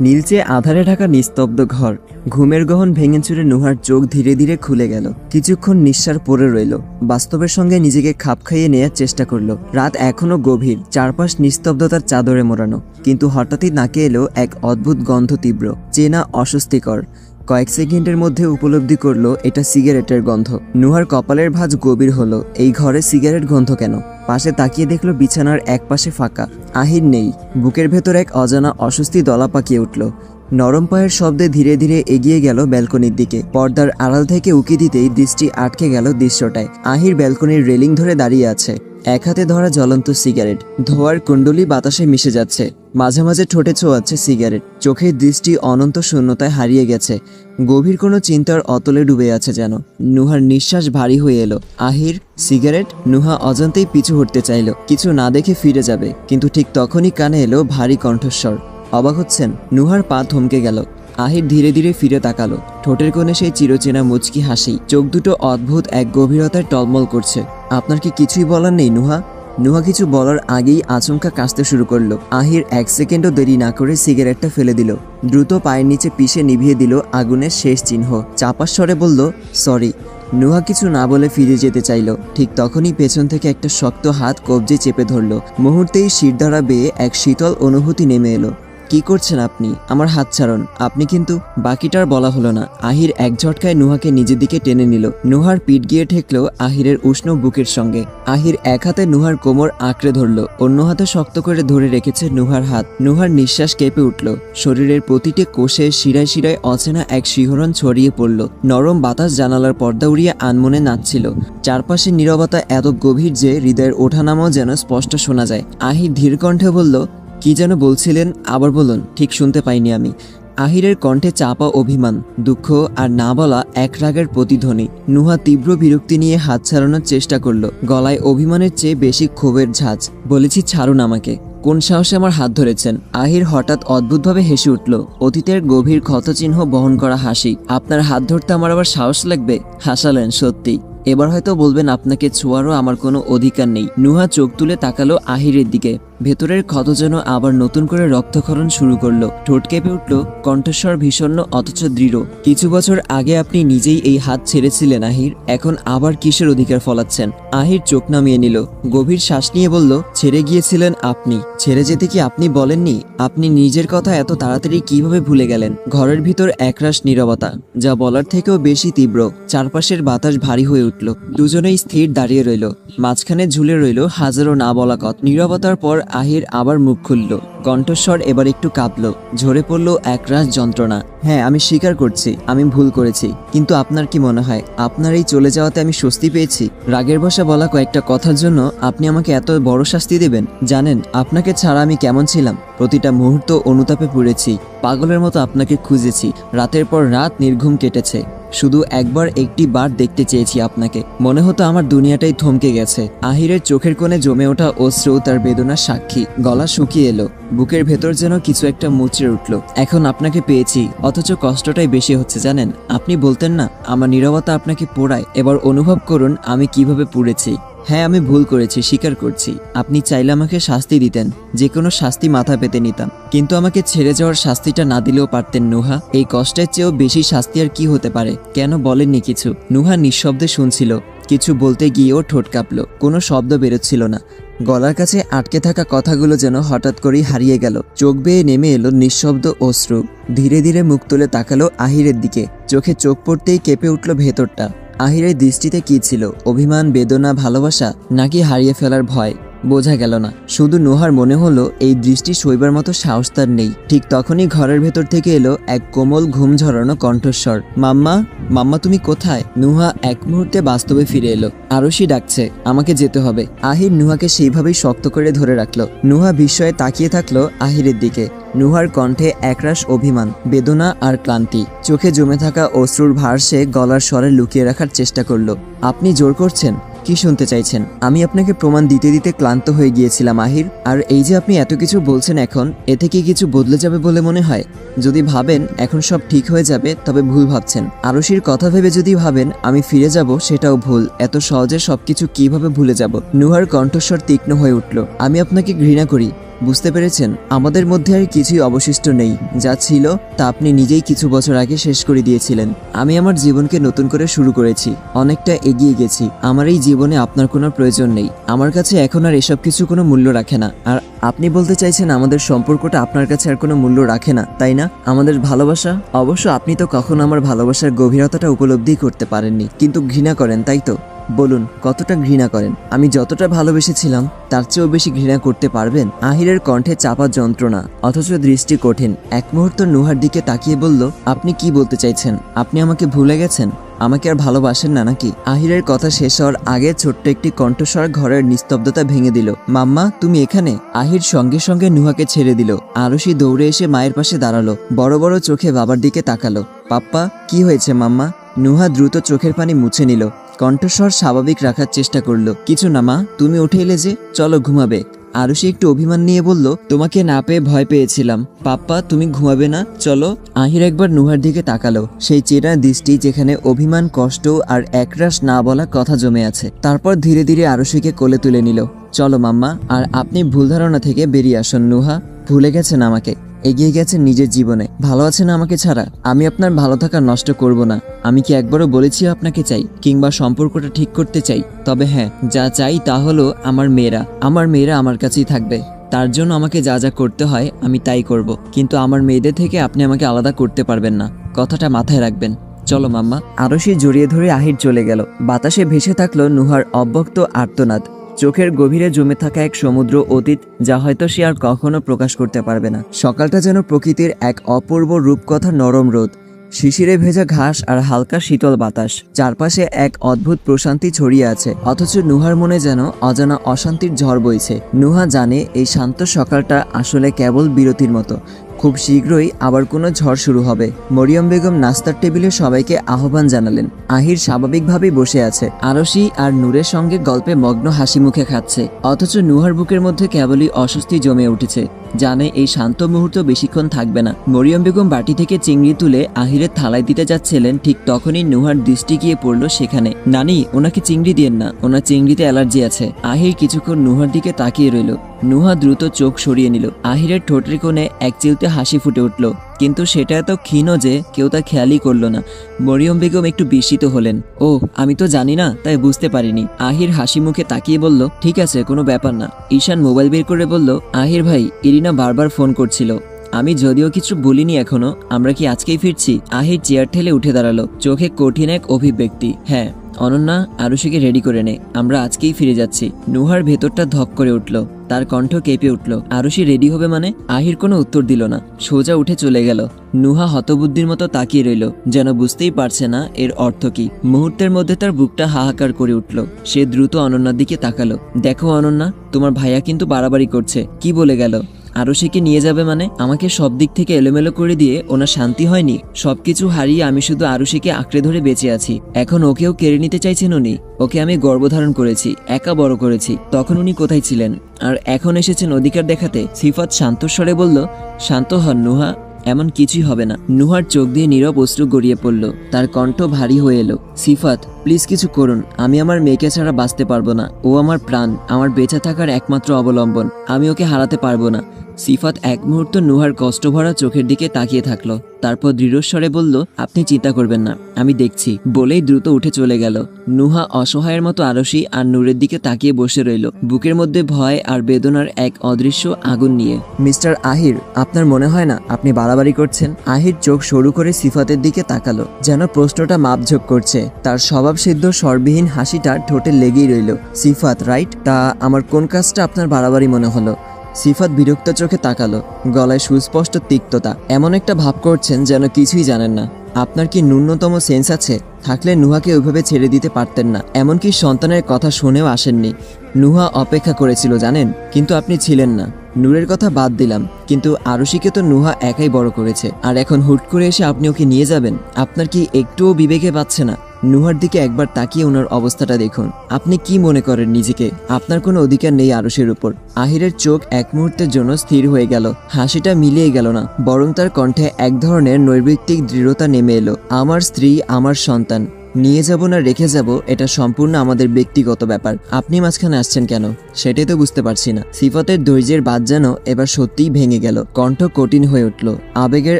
নীলচে আধারে ঢাকা নিস্তব্ধ ঘর। ঘুমের গহন ভেঙে চুরে নুহার চোখ ধীরে ধীরে খুলে গেল। কিছুক্ষণ নিঃশ্বাস পড়ে রইল। বাস্তবের সঙ্গে নিজেকে খাপ খাইয়ে নেয়ার চেষ্টা করল। রাত এখনও গভীর, চারপাশ নিস্তব্ধতার চাদরে মোড়ানো। কিন্তু হঠাৎই নাকে এলো এক অদ্ভুত গন্ধ তীব্র। চেনা অস্বস্তিকর। কয়েক সেকেন্ডের মধ্যে উপলব্ধি করল, এটা সিগারেটের গন্ধ। নুহার কপালের ভাঁজ গভীর হলো, এই ঘরে সিগারেট গন্ধ কেন? পাশে তাকিয়ে দেখল বিছানার এক পাশে ফাঁকা। আহির নেই। বুকের ভেতর এক অজানা অস্বস্তি দলা পাকিয়ে উঠল। নরম পায়ের শব্দে ধীরে ধীরে এগিয়ে গেল ব্যালকনির দিকে। পর্দার আড়াল থেকে উকি দিতেই দৃষ্টি আটকে গেল দৃশ্যটায়। আহির ব্যালকনির রেলিং ধরে দাঁড়িয়ে আছে। এক হাতে ধরা জ্বলন্ত সিগারেট। ধোয়ার কুণ্ডলি বাতাসে মিশে যাচ্ছে। মাঝে মাঝে ঠোঁটে ছোঁয়াচ্ছে সিগারেট। চোখের দৃষ্টি অনন্ত শূন্যতায় হারিয়ে গেছে। গভীর কোনো চিন্তার অতলে ডুবে আছে যেন। নুহার নিঃশ্বাস ভারী হয়ে এলো। আহির, সিগারেট? নুহা অজান্তেই পিছু হটতে চাইল। কিছু না দেখে ফিরে যাবে। কিন্তু ঠিক তখনই কানে এলো ভারী কণ্ঠস্বর। অবাক হচ্ছেন। নুহার পা থমকে গেল। আহির ধীরে ধীরে ফিরে তাকালো। ঠোঁটের কোণে সেই চিরচেনা মুচকি হাসি। চোখ দুটো অদ্ভুত, এক গভীরতায় টলমল করছে। আপনার কি কিছুই বলার নেই, নুহা? নুহা কিছু বলার আগেই আচমকা কাশতে শুরু করল। আহির এক সেকেন্ডও দেরি না করে সিগারেটটা ফেলে দিল। দ্রুত পায়ের নিচে পিষে নিভিয়ে দিল আগুনের শেষ চিহ্ন। চাপার স্বরে বলল, সরি। নুহা কিছু না বলে ফিরে যেতে চাইল। ঠিক তখনই পেছন থেকে একটা শক্ত হাত কবজে চেপে ধরল। মুহূর্তেই শিরদাঁড়া বেয়ে এক শীতল অনুভূতি নেমে এলো। কি করছেন আপনি? আমার হাত ছাড়ন। আপনি কিন্তু বাকিটার বলা হলো না। আহির এক ঝটকায় নুহাকে নিজের দিকে টেনে নিল। নুহার পিঠ গিয়ে ঠেকলো আহিরের উষ্ণ বুকের সঙ্গে। আহির এক হাতে নুহার কোমর আঁকড়ে ধরলো। অন্য হাতে শক্ত করে ধরে রেখেছে নুহার হাত। নুহার নিঃশ্বাস কেঁপে উঠল। শরীরের প্রতিটি কোষে শিরায় শিরায় অচেনা এক শিহরণ ছড়িয়ে পড়ল। নরম বাতাস জানালার পর্দা উড়িয়ে আনমনে নাচছিল। চারপাশের নীরবতা এত গভীর যে হৃদয়ের ওঠানামাও যেন স্পষ্ট শোনা যায়। আহির ধীর কণ্ঠে বলল কি যেন বলছিলেন, আবার বলুন, ঠিক শুনতে পাইনি আমি। আহিরের কণ্ঠে চাপা অভিমান, দুঃখ আর না বলা এক রাগের প্রতিধ্বনি। নুহা তীব্র বিরক্তি নিয়ে হাত ছাড়ানোর চেষ্টা করল। গলায় অভিমানের চেয়ে বেশি ক্ষোভের ঝাঁজ। বলেছি, ছাড়ুন আমাকে। কোন সাহসে আমার হাত ধরেছেন? আহির হঠাৎ অদ্ভুতভাবে হেসে উঠল। অতীতের গভীর ক্ষতচিহ্ন বহন করা হাসি। আপনার হাত ধরতে আমার আবার সাহস লাগবে? হাসালেন, সত্যি। এবার হয়তো বলবেন, আপনাকে ছোঁয়ারও আমার কোনো অধিকার নেই। নুহা চোখ তুলে তাকালো আহিরের দিকে। ভেতরের ক্ষত যেন আবার নতুন করে রক্তক্ষরণ শুরু করল। ঠোঁট কেঁপে উঠল, কণ্ঠস্বর ভীষণ অথচ দৃঢ়। কিছু বছর আগে আপনি নিজেই এই হাত ছেড়েছিলেন, আহির। এখন আবার কিসের অধিকার ফলাচ্ছেন? আহির চোখ নামিয়ে নিল, গভীর শ্বাস নিয়ে বলল, ছেড়ে গিয়েছিলেন আপনি। ছেড়ে যেতে কি আপনি বলেননি? আপনি নিজের কথা এত তাড়াতাড়ি কীভাবে ভুলে গেলেন? ঘরের ভিতর একরাশ নীরবতা, যা বলার থেকেও বেশি তীব্র। চারপাশের বাতাস ভারী হয়ে উঠল। দুজনেই স্থির দাঁড়িয়ে রইল। মাঝখানে ঝুলে রইল হাজারো না বলা কথা। নীরবতার পর আহির আবার মুখ খুলল। কণ্ঠস্বর এবার একটু কাঁপল। ঝরে পড়ল একরাশ যন্ত্রণা। হ্যাঁ আমি স্বীকার করছি, আমি ভুল করেছি। কিন্তু আপনার কি মনে হয়, আপনার এই চলে যাওয়াতে আমি স্বস্তি পেয়েছি? রাগের বসা বলা কয়েকটা কথার জন্য আপনি আমাকে এত বড় শাস্তি দেবেন? জানেন, আপনাকে ছাড়া আমি কেমন ছিলাম? প্রতিটা মুহূর্ত অনুতাপে পুড়েছি। পাগলের মতো আপনাকে খুঁজেছি। রাতের পর রাত নির্ঘুম কেটেছে। শুধু একবার একটি বার দেখতে চেয়েছি আপনাকে। মনে হতো আমার দুনিয়াটাই থমকে গেছে। আহিরের চোখের কোণে জমে ওঠা অশ্রু তার বেদনার সাক্ষী। গলা শুকিয়ে এলো। বুকের ভেতর যেন কিছু একটা মুচড়ে উঠল। এখন আপনাকে পেয়েছি, অথচ কষ্টটাই বেশি হচ্ছে, জানেন? আপনি বলতেন না, আমার নিরবতা আপনাকে পোড়ায়। এবার অনুভব করুন আমি কীভাবে পুড়েছি। হ্যাঁ আমি ভুল করেছি, স্বীকার করছি। আপনি চাইলে আমাকে শাস্তি দিতেন যে কোনো শাস্তি মাথা পেতে নিতাম। কিন্তু আমাকে ছেড়ে যাওয়ার শাস্তিটা না দিলেও পারতেন নুহা। এই কষ্টের চেয়েও বেশি শাস্তি আর কি হতে পারে? কেন বলেননি কিছু? নুহা নিঃশব্দে শুনছিল। কিছু বলতে গিয়েও ঠোঁট কাঁপলো। কোনো শব্দ বেরোচ্ছিল না। গলার কাছে আটকে থাকা কথাগুলো যেন হঠাৎ করেই হারিয়ে গেল। চোখ বেয়ে নেমে এলো নিঃশব্দ অশ্রু। ধীরে ধীরে মুখ তুলে তাকালো আহিরের দিকে। চোখে চোখ পড়তেই কেঁপে উঠল ভেতরটা। আহিরের দৃষ্টিতে কি ছিল? অভিমান বেদনা ভালোবাসা নাকি হারিয়ে ফেলার ভয়? বোঝা গেল না। শুধু নোহার মনে হলো, এই দৃষ্টি সইবার মতো সাহস তার নেই। ঠিক তখনই ঘরের ভেতর থেকে এলো এক কোমল, ঘুম ঝরানো কণ্ঠস্বর। মাম্মা মাম্মা তুমি কোথায়? নুহা এক মুহূর্তে বাস্তবে ফিরে এলো। আরশি ডাকছে, আমাকে যেতে হবে। আহির নুহাকে সেইভাবেই শক্ত করে ধরে রাখল। নুহা বিস্ময়ে তাকিয়ে থাকল আহিরের দিকে। নুহার কণ্ঠে একরাশ অভিমান, বেদনা আর ক্লান্তি। চোখে জমে থাকা অশ্রুর ভার সে গলার স্বরে লুকিয়ে রাখার চেষ্টা করল। আপনি জোর করছেন? কি শুনতে চাইছেন? আমি আপনাকে প্রমাণ দিতে দিতে ক্লান্ত হয়ে গিয়েছিলাম, আহির। আর এই যে আপনি এত কিছু বলছেন এখন এ থেকে কিছু বদলে যাবে বলে মনে হয়? যদি ভাবেন, এখন সব ঠিক হয়ে যাবে, তবে ভুল ভাবছেন। আরশির কথা ভেবে যদি ভাবেন, আমি ফিরে যাব, সেটাও ভুল। এত সহজে সবকিছু কীভাবে ভুলে যাব? নুহার কণ্ঠস্বর তীক্ষ্ণ হয়ে উঠল। আমি আপনাকে ঘৃণা করি। বুঝতে পেরেছেন? আমাদের মধ্যে আর কিছুই অবশিষ্ট নেই। যা ছিল, তা আপনি নিজেই কিছু বছর আগে শেষ করে দিয়েছিলেন। আমি আমার জীবনকে নতুন করে শুরু করেছি। অনেকটা এগিয়ে গেছি। আমার এই জীবনে আপনার কোনো প্রয়োজন নেই। আমার কাছে এখন আর এসব কিছু কোনো মূল্য রাখে না। আর আপনি বলতে চাইছেন আমাদের সম্পর্কটা আপনার কাছে আর কোনো মূল্য রাখে না, তাই না? আমাদের ভালোবাসা? অবশ্য আপনি তো কখনো আমার ভালোবাসার গভীরতাটা উপলব্ধি করতে পারেননি। কিন্তু ঘৃণা করেন, তাই তো? বলুন, কতটা ঘৃণা করেন? আমি যতটা ভালোবেসেছিলাম, তার চেয়েও বেশি ঘৃণা করতে পারবেন? আহিরের কণ্ঠে চাপা যন্ত্রণা, অথচ দৃষ্টি কঠিন। এক মুহূর্ত নুহার দিকে তাকিয়ে বলল, আপনি কি বলতে চাইছেন? আপনি আমাকে ভুলে গেছেন? আমাকে আর ভালোবাসেন না নাকি? আহিরের কথা শেষ হওয়ার আগে ছোট্ট একটি কণ্ঠস্বর ঘরের নিস্তব্ধতা ভেঙে দিল। মাম্মা, তুমি এখানে? আহির সঙ্গে সঙ্গে নুহাকে ছেড়ে দিল। আরশি দৌড়ে এসে মায়ের পাশে দাঁড়াল। বড় বড় চোখে বাবার দিকে তাকালো। পাপ্পা, কি হয়েছে মাম্মা? নুহা দ্রুত চোখের পানি মুছে নিল। কণ্ঠস্বর স্বাভাবিক রাখার চেষ্টা করল। কিছু না মা, তুমি উঠে এলে যে, চলো ঘুমাবে। আরুষি একটু অভিমান নিয়ে বলল, তোমাকে না পেয়ে ভয় পেয়েছিলাম। পাপ্পা, তুমি ঘুমাবে না, চলো। আহির একবার নুহার দিকে তাকালো। সেই চেনা দৃষ্টি যেখানে অভিমান, কষ্ট আর একরাশ না বলা কথা জমে আছে। তারপর ধীরে ধীরে আরুষিকে কোলে তুলে নিল। চলো মাম্মা, আর আপনি ভুল ধারণা থেকে বেরিয়ে আসুন নুহা। ভুলে গেছেন আমাকে। এগিয়ে গেছেন নিজের জীবনে। ভালো আছেন আমাকে ছাড়া? আমি আপনার ভালো থাকা নষ্ট করব না। আমি কি একবারও বলেছি আপনাকে চাই, কিংবা সম্পর্কটা ঠিক করতে চাই? তবে হ্যাঁ যা চাই তা হলো আমার মেয়েরা। আমার মেয়েরা আমার কাছেই থাকবে। তার জন্য আমাকে যা যা করতে হয় আমি তাই করব। কিন্তু আমার মেয়েদের থেকে আপনি আমাকে আলাদা করতে পারবেন না। কথাটা মাথায় রাখবেন। চলো মাম্মা। আরও সে জড়িয়ে ধরে আহির চলে গেল। বাতাসে ভেসে থাকল নুহার অব্যক্ত আর্তনাদ। চোখের গভীরে জমে থাকা এক সমুদ্র অতীত যা হয়তো সে আর কখনো প্রকাশ করতে পারবে না। সকালটা যেন প্রকৃতির এক অপূর্ব রূপকথা নরম রোদ। শিশিরে ভেজা ঘাস আর হালকা শীতল বাতাস। চারপাশে এক অদ্ভুত প্রশান্তি ছড়িয়ে আছে। অথচ নুহার মনে যেন অজানা অশান্তির ঝড় বইছে। নুহা জানে এই শান্ত সকালটা আসলে কেবল বিরতির মতো। খুব শীঘ্রই আবার কোনো ঝড় শুরু হবে। মরিয়ম বেগম নাস্তার টেবিলে সবাইকে আহ্বান জানালেন। আহির স্বাভাবিকভাবেই বসে আছে। আরশি আর নূরের সঙ্গে গল্পে মগ্ন হাসি মুখে খাচ্ছে। অথচ নুহার বুকের মধ্যে কেবলই অস্বস্তি জমে উঠেছে। জানে এই শান্ত মুহূর্ত বেশিক্ষণ থাকবে না। মরিয়ম বেগম বাটি থেকে চিংড়ি তুলে আহিরের থালায় দিতে যাচ্ছিলেন, ঠিক তখনই নুহার দৃষ্টি গিয়ে পড়ল সেখানে। নানি, ওনাকে চিংড়ি দিয়েন না, ওনার চিংড়িতে অ্যালার্জি আছে। আহির কিছুক্ষণ নুহার দিকে তাকিয়ে রইল। নুহা দ্রুত চোখ সরিয়ে নিল। আহিরের ঠোঁটের কোণে এক চিলতে হাসি ফুটে উঠল। কিন্তু সেটা এত ক্ষীণ যে কেউ তা খেয়ালই করল না। মরিয়ম বেগম একটু বিস্মিত হলেন। ও আমি তো জানি না, তাই বুঝতে পারিনি। আহির হাসি মুখে তাকিয়ে বলল, ঠিক আছে, কোনো ব্যাপার না। ঈশান মোবাইল বের করে বলল, আহির ভাই, ইরিনা বারবার ফোন করছিল। আমি যদিও কিছু বলিনি এখনও, আমরা কি আজকেই ফিরছি? আহির চেয়ার ঠেলে উঠে দাঁড়াল। চোখে কঠিন এক অভিব্যক্তি। হ্যাঁ অনন্যা আরুষিকে রেডি করে নে, আমরা আজকেই ফিরে যাচ্ছি। নুহার ভেতরটা ধক করে উঠল। তার কণ্ঠ কেঁপে উঠল। আরুষি রেডি হবে মানে? আহির কোনো উত্তর দিল না। সোজা উঠে চলে গেল। নুহা হতবুদ্ধির মতো তাকিয়ে রইল, যেন বুঝতেই পারছে না এর অর্থ কি। মুহূর্তের মধ্যে তার বুকটা হাহাকার করে উঠল। সে দ্রুত অনন্যার দিকে তাকালো। দেখো অনন্যা, তোমার ভাইয়া কিন্তু বাড়াবাড়ি করছে। কি বলে গেল? আরশিকে নিয়ে যাবে মানে? আমাকে সব দিক থেকে এলোমেলো করে দিয়ে ওনার শান্তি হয়নি। সবকিছু হারিয়ে আমি শুধু আরুষিকে আঁকড়ে ধরে বেঁচে আছি। এখন ওকেও কেড়ে নিতে চাইছেন উনি। ওকে আমি গর্ভধারণ করেছি, একা বড় করেছি। তখন উনি কোথায় ছিলেন? আর এখন এসেছেন অধিকার দেখাতে। সিফাত শান্তস্বরে বলল, শান্ত হন নুহা, এমন কিছুই হবে না। নুহার চোখ দিয়ে নীরব অশ্রু গড়িয়ে পড়ল। তার কণ্ঠ ভারী হয়ে এলো, সিফাত, প্লিজ কিছু করুন। আমি আমার মেয়েকে ছাড়া বাঁচতে পারব না। ও আমার প্রাণ, আমার বেঁচে থাকার একমাত্র অবলম্বন। আমি ওকে হারাতে পারব না। সিফাত এক মুহূর্ত নুহার কষ্ট ভরা চোখের দিকে তাকিয়ে থাকল। তারপর দৃঢ়স্বরে বলল, আপনি চিন্তা করবেন না, আমি দেখছি। বলেই দ্রুত উঠে চলে গেল। নুহা অসহায়ের মতো আরশি আর নূরের দিকে তাকিয়ে বসে রইল, বুকের মধ্যে ভয় আর বেদনার এক অদৃশ্য আগুন নিয়ে। মিস্টার আহির, আপনার মনে হয় না আপনি বাড়াবাড়ি করছেন? আহির চোখ সরু করে সিফাতের দিকে তাকালো, যেন প্রশ্নটা মাপঝোক করছে। তার স্বভাব স্বভাবসিদ্ধ, স্বরবিহীন হাসিটা ঠোঁটে লেগেই রইল। সিফাত, রাইট? তা আমার কোন কাজটা আপনার বাড়াবাড়ি মনে হলো? সিফাত বিরক্ত চোখে তাকালো, গলায় সুস্পষ্ট তিক্ততা। এমন একটা ভাব করছেন যেন কিছুই জানেন না। আপনার কি ন্যূনতম সেন্স আছে? থাকলে নুহাকে ওইভাবে ছেড়ে দিতে পারতেন না। এমনকি সন্তানের কথা শুনেও আসেননি। নুহা অপেক্ষা করেছিল, জানেন? কিন্তু আপনি ছিলেন না। নূরের কথা বাদ দিলাম, কিন্তু আরশিকে তো নুহা একাই বড় করেছে। আর এখন হুট করে এসে আপনি ওকে নিয়ে যাবেন? আপনার কি একটুও বিবেকে পাচ্ছে না? নুহার দিকে একবার তাকিয়ে ওনার অবস্থাটা দেখুন। আপনি কি মনে করেন নিজেকে? আপনার কোনো অধিকার নেই আরশের উপর। আহিরের চোখ এক মুহূর্তের জন্য স্থির হয়ে গেল। হাসিটা মিলিয়ে গেল না। বরং তার কণ্ঠে এক ধরনের নৈবৃত্তিক দৃঢ়তা নেমে এলো। আমার স্ত্রী, আমার সন্তান। নিয়ে যাব না রেখে যাব, এটা সম্পূর্ণ আমাদের ব্যক্তিগত ব্যাপার। আপনি মাঝখানে আসছেন কেন? সেটাই তো বুঝতে পারছি না। সিফতের ধৈর্যের বাদ যেন এবার সত্যিই ভেঙে গেল। কণ্ঠ কঠিন হয়ে উঠল। আবেগের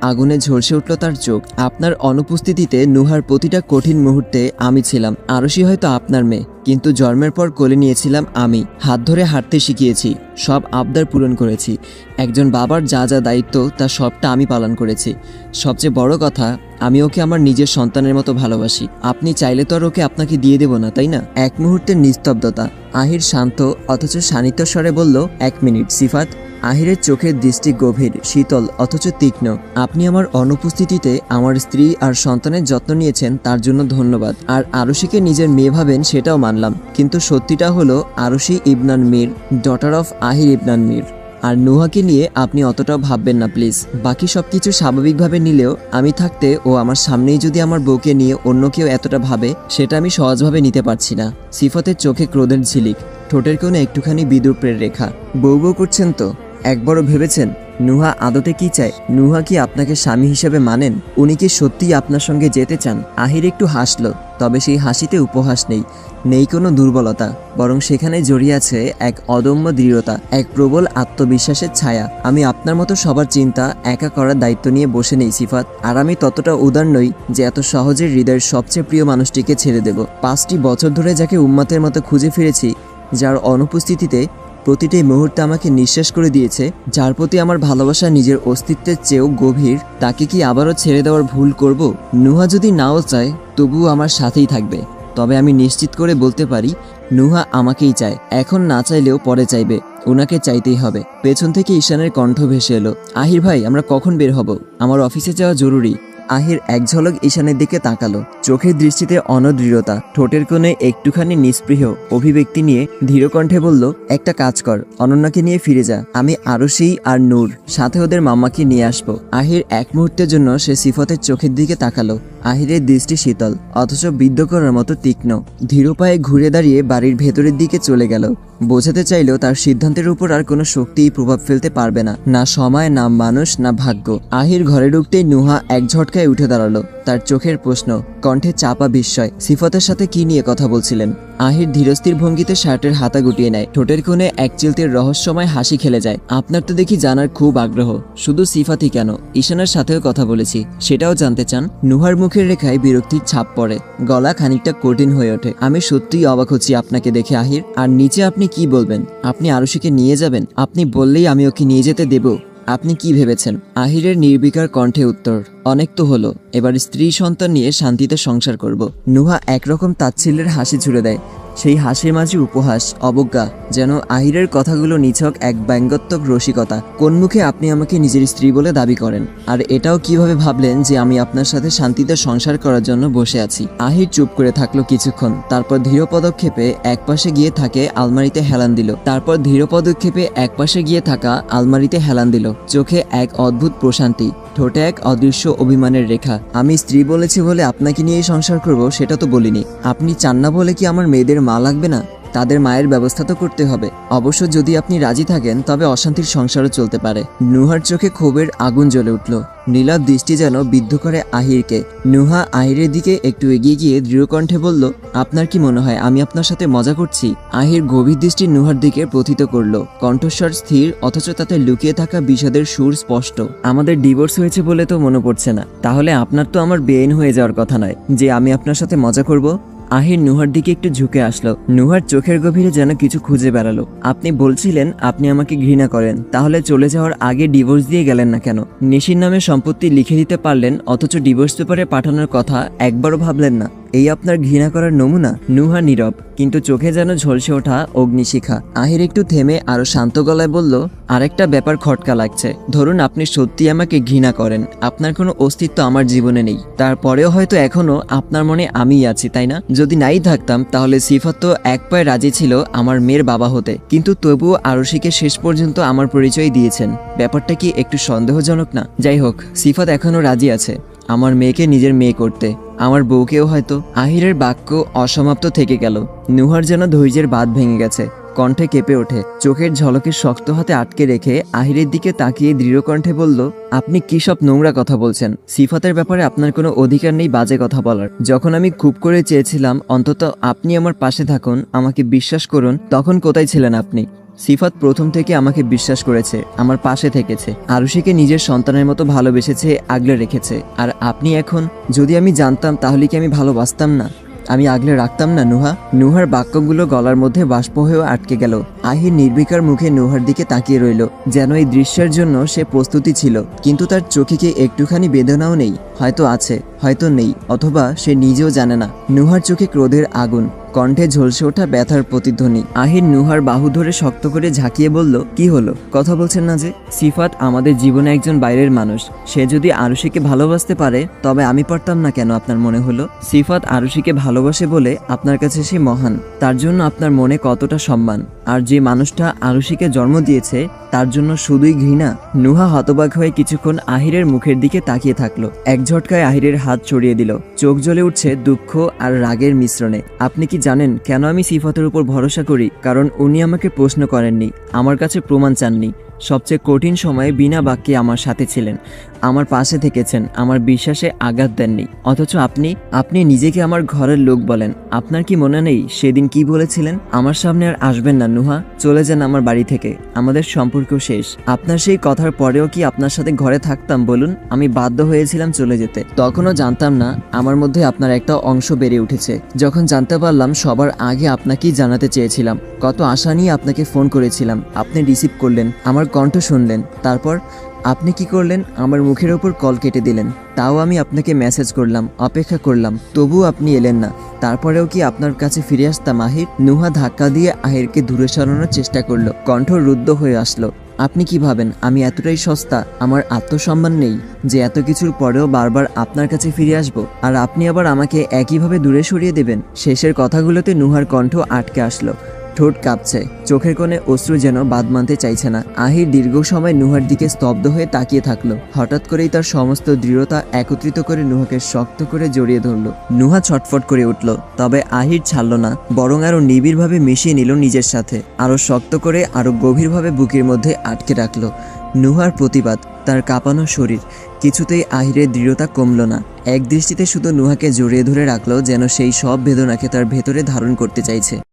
আগুনে ঝলসে উঠল তার চোখ। আপনার অনুপস্থিতিতে নুহার প্রতিটা কঠিন মুহূর্তে আমি ছিলাম। আরশি হয়তো আপনার মেয়ে, কিন্তু জন্মের পর কোলে নিয়েছিলাম আমি। হাত ধরে হাঁটতে শিখিয়েছি। সব আবদার পূরণ করেছি। একজন বাবার যা যা দায়িত্ব, তা সবটা আমি পালন করেছি। সবচেয়ে বড় কথা, আমি ওকে আমার নিজের সন্তানের মতো ভালোবাসি। আপনি চাইলে তো আর ওকে আপনাকে দিয়ে দেব না, তাই না? এক মুহূর্তের নিস্তব্ধতা। আহির শান্ত, অথচ শানিত স্বরে বলল, এক মিনিট, সিফাত। আহিরের চোখের দৃষ্টি গভীর, শীতল, অথচ তীক্ষ্ণ। আপনি আমার অনুপস্থিতিতে আমার স্ত্রী আর সন্তানের যত্ন নিয়েছেন, তার জন্য ধন্যবাদ। আর আরশিকে নিজের মেয়ে ভাবেন, সেটাও মানলাম। কিন্তু সত্যিটা হলো, আরশি ইবনান মীর ডটার অফ আহির ইবনান মীর। আর নুহাকে নিয়ে আপনি অতটাও ভাববেন না, প্লিজ। বাকি সব কিছু স্বাভাবিকভাবে নিলেও, আমি থাকতে ও আমার সামনেই যদি আমার বউকে নিয়ে অন্য কেউ এতটা ভাবে, সেটা আমি সহজভাবে নিতে পারছি না। সিফতের চোখে ক্রোধের ঝিলিক, ঠোঁটের কোণে একটুখানি বিদ্রুপের রেখা বউ বউ করছেন তো? একবারও ভেবেছেন, নুহা আদতে কি চায়? নুহা কি আপনাকে স্বামী হিসেবে মানেন? উনি কি সত্যিই আপনার সঙ্গে যেতে চান? আহির একটু হাসল, তবে সেই হাসিতে উপহাস নেই। নেই কোনো দুর্বলতা, বরং সেখানে জড়িয়ে আছে এক অদম্য দৃঢ়তা, এক প্রবল আত্মবিশ্বাসের ছায়া। আমি আপনার মতো সবার চিন্তা একা করার দায়িত্ব নিয়ে বসে নেই, সিফাত। আর আমি ততটা উদার নই যে এত সহজে হৃদয়ের সবচেয়ে প্রিয় মানুষটিকে ছেড়ে দেব। পাঁচটি বছর ধরে যাকে উম্মাতের মতো খুঁজে ফিরেছি, যার অনুপস্থিতিতে প্রতিটি মুহূর্তে আমাকে নিঃশ্বাস করে দিয়েছে, যার প্রতি আমার ভালোবাসা নিজের অস্তিত্বের চেয়েও গভীর। তাকে কি আবারও ছেড়ে দেওয়ার ভুল করব? নুহা যদি নাও চায়, তবুও আমার সাথেই থাকবে। তবে আমি নিশ্চিত করে বলতে পারি, নুহা আমাকেই চায়। এখন না চাইলেও পরে চাইবে। ওনাকে চাইতেই হবে। পেছন থেকে ঈশানের কণ্ঠ ভেসে এলো। আহির ভাই, আমরা কখন বের হব? আমার অফিসে যাওয়া জরুরি। আহির এক ঝলক ঈশানের দিকে তাকালো। চোখের দৃষ্টিতে অনদৃঢ়তা, ঠোঁটের কোণে একটুখানি নিস্পৃহ অভিব্যক্তি নিয়ে ধীরকণ্ঠে বলল, একটা কাজ কর, অনন্যাকে নিয়ে ফিরে যা। আমি আরশি আর নূর, সাথে ওদের মাম্মাকে নিয়ে আসব। আহির এক মুহূর্তের জন্য সে সিফতের চোখের দিকে তাকালো। আহিরের দৃষ্টি শীতল, অথচ বিদ্ধ করার মতো তীক্ষ্ণ। ধীরোপায়ে ঘুরে দাঁড়িয়ে বাড়ির ভেতরের দিকে চলে গেল। বোঝাতে চাইলেও তার সিদ্ধান্তের উপর আর কোনো শক্তিই প্রভাব ফেলতে পারবে না। না সময়, না মানুষ, না ভাগ্য। আহির ঘরে ঢুকতেই নুহা এক ঝটকায় উঠে দাঁড়াল। তার চোখের প্রশ্ন, কণ্ঠে চাপা বিস্ময়। সিফতের সাথে কি নিয়ে কথা বলছিলেন? আহির ধীরস্থির ভঙ্গিতে শার্টের হাতা গুটিয়ে নেয়। ঠোঁটের কোণে এক চিলতের রহস্যময় হাসি খেলে যায়। আপনার তো দেখি জানার খুব আগ্রহ। শুধু সিফাতি কেন? ঈশানের সাথেও কথা বলেছি। সেটাও জানতে চান? নুহার মুখের রেখায় বিরক্তির ছাপ পড়ে। গলা খানিকটা কঠিন হয়ে ওঠে। আমি সত্যিই অবাক হচ্ছি আপনাকে দেখে, আহির। আর নিচে আপনি কি বলবেন? আপনি আরুষিকে নিয়ে যাবেন? আপনি বললেই আমি ওকে নিয়ে যেতে দেব। আপনি কি ভেবেছেন? আহিরের নির্বিকার কণ্ঠে উত্তর, অনেক তো হলো। এবার স্ত্রী সন্তান নিয়ে শান্তিতে সংসার করব। নুহা একরকম তাচ্ছিল্যের হাসি ছুড়ে দেয়। সেই হাসির মাঝে উপহাস, অবজ্ঞা, যেন আহিরের কথাগুলো নিছক এক ব্যঙ্গাত্মক রসিকতা। কোন মুখে আপনি আমাকে নিজের স্ত্রী বলে দাবি করেন? আর এটাও কীভাবে ভাবলেন যে আমি আপনার সাথে শান্তিতে সংসার করার জন্য বসে আছি? আহির চুপ করে থাকল কিছুক্ষণ, তারপর ধীর পদক্ষেপে একপাশে গিয়ে থাকে আলমারিতে হেলান দিল। তারপর ধীর পদক্ষেপে একপাশে গিয়ে থাকা আলমারিতে হেলান দিল। চোখে এক অদ্ভুত প্রশান্তি, ঠোঁটে এক অদৃশ্য অভিমানের রেখা। আমি স্ত্রী বলেছি বলে আপনাকে নিয়ে সংসার করব, সেটা তো বলিনি। আপনি চান না বলে কি আমার মেয়েদের মা লাগবে না, তাদের মায়ের ব্যবস্থা তো করতে হবে। অবশ্য যদি আপনি রাজি থাকেন, তবে অশান্তির সংসারও চলতে পারে। নুহার চোখে ক্ষোভের আগুন জ্বলে উঠল। নীলাভ দৃষ্টি যেন বিদ্ধ করে আহিরকে। নুহা আহিরের দিকে একটু এগিয়ে গিয়ে দৃঢ়কণ্ঠে বলল, আপনার কি মনে হয়, আমি আপনার সাথে মজা করছি? আহির গভীর দৃষ্টি নুহার দিকে প্রথিত করল। কণ্ঠস্বর স্থির, অথচ তাতে লুকিয়ে থাকা বিষাদের সুর স্পষ্ট। আমাদের ডিভোর্স হয়েছে বলে তো মনে পড়ছে না। তাহলে আপনার তো আমার বেআইন হয়ে যাওয়ার কথা নয় যে আমি আপনার সাথে মজা করব? আহির নুহার দিকে একটু ঝুঁকে আসলো। নুহার চোখের গভীরে যেন কিছু খুঁজে বেড়ালো। আপনি বলছিলেন, আপনি আমাকে ঘৃণা করেন। তাহলে চলে যাওয়ার আগে ডিভোর্স দিয়ে গেলেন না কেন? নিশির নামে সম্পত্তি লিখে দিতে পারলেন, অথচ ডিভোর্স পেপারে পাঠানোর কথা একবারও ভাবলেন না। এই আপনার ঘৃণা করার নমুনা? নুহা নীরব, কিন্তু চোখে যেন ঝলসে ওঠা অগ্নিশিখা। আহির একটু থেমে আরও শান্ত গলায় বলল, আরেকটা ব্যাপার খটকা লাগছে। ধরুন আপনি সত্যি আমাকে ঘৃণা করেন। আপনার কোনো অস্তিত্ব আমার জীবনে নেই। তারপরেও হয়তো এখনও আপনার মনে আমিই আছি, তাই না? যদি নাই থাকতাম, তাহলে সিফাত তো এক পায়ে রাজি ছিল আমার মেয়ের বাবা হতে। কিন্তু তবুও আরশিকে শেষ পর্যন্ত আমার পরিচয় দিয়েছেন। ব্যাপারটা কি একটু সন্দেহজনক না? যাই হোক, সিফাত এখনও রাজি আছে। আমার মেয়েকে নিজের মেয়ে করতে। আমার বউকেও হয়তো আহিরের বাক্য অসমাপ্ত থেকে গেল। নুহার যেন ধৈর্যের বাঁধ ভেঙে গেছে। কণ্ঠে কেঁপে ওঠে। চোখের ঝলকে শক্ত হাতে আটকে রেখে আহিরের দিকে তাকিয়ে দৃঢ় কণ্ঠে বলল, আপনি কি সব নোংরা কথা বলছেন? সিফাতের ব্যাপারে আপনার কোনো অধিকার নেই বাজে কথা বলার। যখন আমি খুব করে চেয়েছিলাম, অন্তত আপনি আমার পাশে থাকুন, আমাকে বিশ্বাস করুন, তখন কোথায় ছিলেন আপনি? সিফাত প্রথম থেকে আমাকে বিশ্বাস করেছে, আমার পাশে থেকেছে। আরুষিকে নিজের সন্তানের মতো ভালোবেসেছে, আগলে রেখেছে। আর আপনি এখন, যদি আমি জানতাম, তাহলে কি আমি ভালোবাসতাম না? আমি আগলে রাখতাম না, নুহা। নুহার বাক্যগুলো গলার মধ্যে বাষ্প হয়েও আটকে গেল। আহির নির্বিকার মুখে নুহার দিকে তাকিয়ে রইল। যেন এই দৃশ্যের জন্য সে প্রস্তুতি ছিল, কিন্তু তার চোখে একটুখানি বেদনাও নেই। হয়তো আছে, হয়তো নেই, অথবা সে নিজেও জানে না। নুহার চোখে ক্রোধের আগুন। কণ্ঠে ঝলসে ওঠা ব্যথার প্রতিধ্বনি। আহির নুহার বাহু ধরে শক্ত করে ঝাঁকিয়ে বলল, কি হলো? কথা বলছেন না যে? সিফাত আমাদের জীবনে একজন বাইরের মানুষ। সে যদি আরুষিকে ভালোবাসতে পারে, তবে আমি পারতাম না কেন আপনার মনে হলো? সিফাত আরুষিকে ভালোবাসে বলে, আপনার কাছে সে মহান। তার জন্য আপনার মনে কতটা সম্মান। আর যে মানুষটা আরুষিকে জন্ম দিয়েছে, তার জন্য শুধুই ঘৃণা। নুহা হতবাক হয়ে কিছুক্ষণ আহিরের মুখের দিকে তাকিয়ে থাকল। এক ঝটকায় আহিরের হাত ছড়িয়ে দিল। চোখ জ্বলে উঠছে দুঃখ আর রাগের মিশ্রণে। আপনি কি জানেন কেন আমি সিফাতের উপর ভরসা করি, কারণ উনি আমাকে প্রশ্ন করেননি, আমার কাছে প্রমাণ চাননি। সবচেয়ে কঠিন সময়ে বিনা বাক্যে আমার সাথে ছিলেন। আমার পাশে থেকেছেন, আমার বিশ্বাসে আঘাত দেননি। অথচ আপনি আপনি নিজেকে আমার ঘরের লোক বলেন। আপনার কি মনে নেই সেদিন কি বলেছিলেন? আমার সামনে আর আসবেন না, নুহা। চলে যান আমার বাড়ি থেকে। আমাদের সম্পর্ক শেষ। আপনার সেই কথার পরেও কি আপনার সাথে ঘরে থাকতাম, বলুন? আমি বাধ্য হয়েছিলাম চলে যেতে। তখনও জানতাম না, আমার মধ্যে আপনার একটা অংশ বেড়ে উঠেছে। যখন জানতে পারলাম, সবার আগে আপনাকেই জানাতে চেয়েছিলাম। কত আশা নিয়ে আপনাকে ফোন করেছিলাম। আপনি রিসিভ করলেন, আমার কণ্ঠ শুনলেন। তারপর আপনি কি করলেন? আমার মুখের ওপর কল কেটে দিলেন। তাও আমি আপনাকে মেসেজ করলাম, অপেক্ষা করলাম। তবুও আপনি এলেন না। তারপরেও কি আপনার কাছে ফিরে আসতাম আহির? নুহা ধাক্কা দিয়ে আহিরকে দূরে সরানোর চেষ্টা করল। কণ্ঠ রুদ্ধ হয়ে আসলো। আপনি কি ভাবেন? আমি এতটাই সস্তা? আমার আত্মসম্মান নেই যে এত কিছুর পরেও বারবার আপনার কাছে ফিরে আসব। আর আপনি আবার আমাকে একইভাবে দূরে সরিয়ে দেবেন? শেষের কথাগুলোতে নুহার কণ্ঠ আটকে আসলো। ঠোঁট কাঁপছে। চোখের কোণে অশ্রু যেন বাদ মানতে চাইছে না। আহির দীর্ঘ সময় নুহার দিকে স্তব্ধ হয়ে তাকিয়ে থাকল। হঠাৎ করেই তার সমস্ত দৃঢ়তা একত্রিত করে নুহাকে শক্ত করে জড়িয়ে ধরলো। নুহা ছটফট করে উঠল, তবে আহির ছাড়ল না, বরং আরও নিবিড়ভাবে মিশিয়ে নিল নিজের সাথে। আরও শক্ত করে আরও গভীরভাবে বুকের মধ্যে আটকে রাখল। নুহার প্রতিবাদ, তার কাঁপানো শরীর। কিছুতেই আহিরের দৃঢ়তা কমল না। এক দৃষ্টিতে শুধু নুহাকে জড়িয়ে ধরে রাখল যেন সেই সব বেদনাকে তার ভেতরে ধারণ করতে চাইছে।